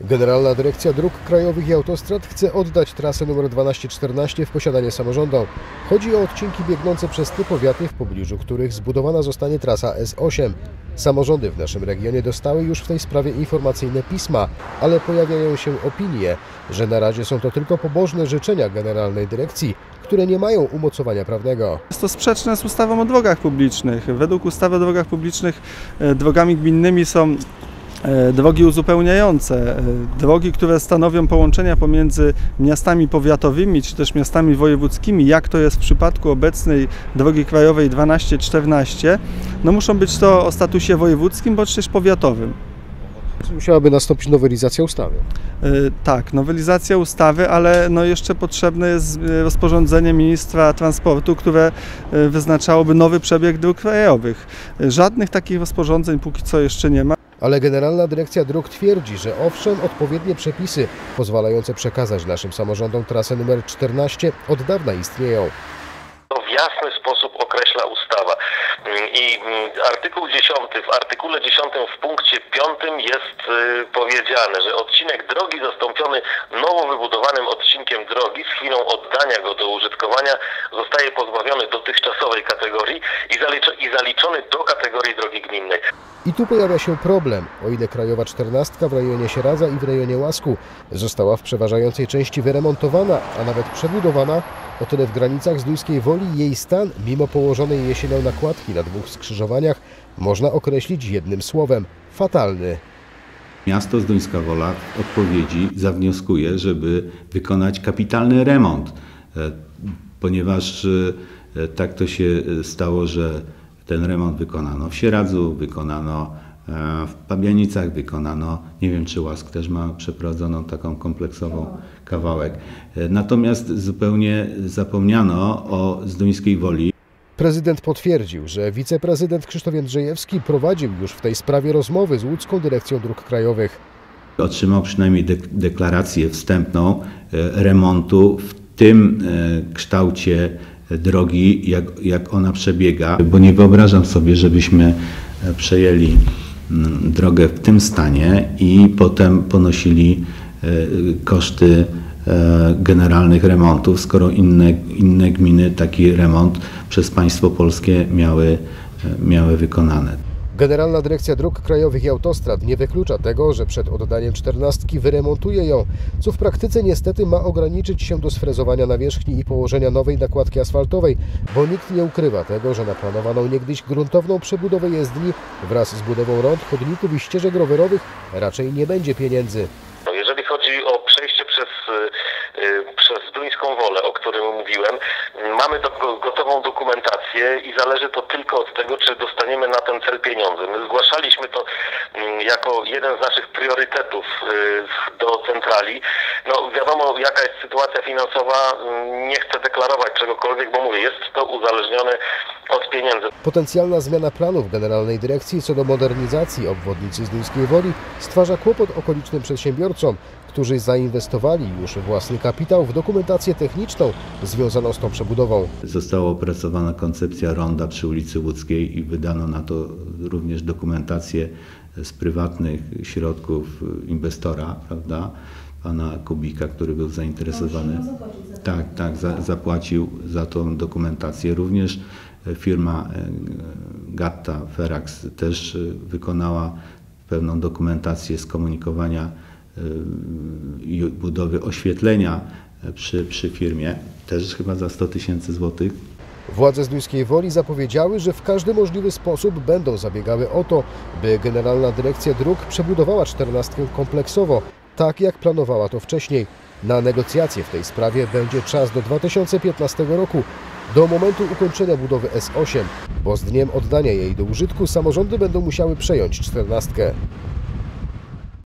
Generalna Dyrekcja Dróg Krajowych i Autostrad chce oddać trasę nr 1214 w posiadanie samorządom. Chodzi o odcinki biegnące przez te powiaty, w pobliżu których zbudowana zostanie trasa S8. Samorządy w naszym regionie dostały już w tej sprawie informacyjne pisma, ale pojawiają się opinie, że na razie są to tylko pobożne życzenia Generalnej Dyrekcji, które nie mają umocowania prawnego. Jest to sprzeczne z ustawą o drogach publicznych. Według ustawy o drogach publicznych e, drogami gminnymi są drogi uzupełniające, e, drogi, które stanowią połączenia pomiędzy miastami powiatowymi czy też miastami wojewódzkimi, jak to jest w przypadku obecnej drogi krajowej 1214, no muszą być to o statusie wojewódzkim bądź też powiatowym. Musiałaby nastąpić nowelizacja ustawy. E, Tak, nowelizacja ustawy, ale no jeszcze potrzebne jest e, rozporządzenie ministra transportu, które e, wyznaczałoby nowy przebieg dróg krajowych. E, Żadnych takich rozporządzeń póki co jeszcze nie ma. Ale Generalna Dyrekcja Dróg twierdzi, że owszem, odpowiednie przepisy pozwalające przekazać naszym samorządom trasę numer 14 od dawna istnieją. To w jasny sposób określa ustawa. I mm, artykuł 10, w artykule 10 w punkcie 5 jest y, powiedziane, że odcinek drogi zastąpiony nowo wybudowanym odcinkiem drogi z chwilą oddania go do użytkowania zostaje pozbawiony dotychczasowej kategorii i, i zaliczony do kategorii drogi gminnej. I tu pojawia się problem. O ile krajowa 14 w rejonie Sieradza i w rejonie Łasku została w przeważającej części wyremontowana, a nawet przebudowana, o tyle w granicach Zdójskiej Woli jej stan, mimo położonej jesienią nakładki na dwóch skrzyżowaniach, można określić jednym słowem fatalny. Miasto Zduńska Wola w odpowiedzi zawnioskuje, żeby wykonać kapitalny remont, e, ponieważ e, tak to się stało, że ten remont wykonano w Sieradzu, wykonano e, w Pabianicach, wykonano, nie wiem czy Łask też ma przeprowadzoną taką kompleksową kawałek. E, Natomiast zupełnie zapomniano o Zduńskiej Woli. Prezydent potwierdził, że wiceprezydent Krzysztof Jędrzejewski prowadził już w tej sprawie rozmowy z Łódzką Dyrekcją Dróg Krajowych. Otrzymał przynajmniej dek- deklarację wstępną e, remontu w tym e, kształcie drogi, jak, jak ona przebiega, bo nie wyobrażam sobie, żebyśmy e, przejęli drogę w tym stanie i potem ponosili e, koszty e, generalnych remontów, skoro inne, inne gminy taki remont przez państwo polskie miały, e, miały wykonane. Generalna Dyrekcja Dróg Krajowych i Autostrad nie wyklucza tego, że przed oddaniem czternastki wyremontuje ją, co w praktyce niestety ma ograniczyć się do sfrezowania nawierzchni i położenia nowej nakładki asfaltowej, bo nikt nie ukrywa tego, że na planowaną niegdyś gruntowną przebudowę jezdni wraz z budową rond, chodników i ścieżek rowerowych raczej nie będzie pieniędzy. No, jeżeli chodzi o przejście przez, y, y, przez Duńską Wolę, o mamy do, go- gotową dokumentację i zależy to tylko od tego, czy dostaniemy na ten cel pieniądze. My zgłaszaliśmy to mm, jako jeden z naszych priorytetów y, do centrali. No wiadomo jaka jest sytuacja finansowa, mm, nie chcę deklarować czegokolwiek, bo mówię, jest to uzależnione od pieniędzy. Potencjalna zmiana planów Generalnej Dyrekcji co do modernizacji obwodnicy Zduńskiej Woli stwarza kłopot okolicznym przedsiębiorcom, którzy zainwestowali już własny kapitał w dokumentację techniczną związaną z tą przebudową. Została opracowana koncepcja ronda przy ulicy Łódzkiej i wydano na to również dokumentację z prywatnych środków inwestora, prawda? Pana Kubika, który był zainteresowany. Tak, tak, za, zapłacił za tą dokumentację. Również firma e, Gatta Ferax też e, wykonała pewną dokumentację skomunikowania e, i budowy oświetlenia przy, przy firmie, też chyba za 100 tysięcy złotych. Władze Zduńskiej Woli zapowiedziały, że w każdy możliwy sposób będą zabiegały o to, by Generalna Dyrekcja Dróg przebudowała czternastkę kompleksowo, tak jak planowała to wcześniej. Na negocjacje w tej sprawie będzie czas do 2015 roku, do momentu ukończenia budowy S8, bo z dniem oddania jej do użytku samorządy będą musiały przejąć czternastkę.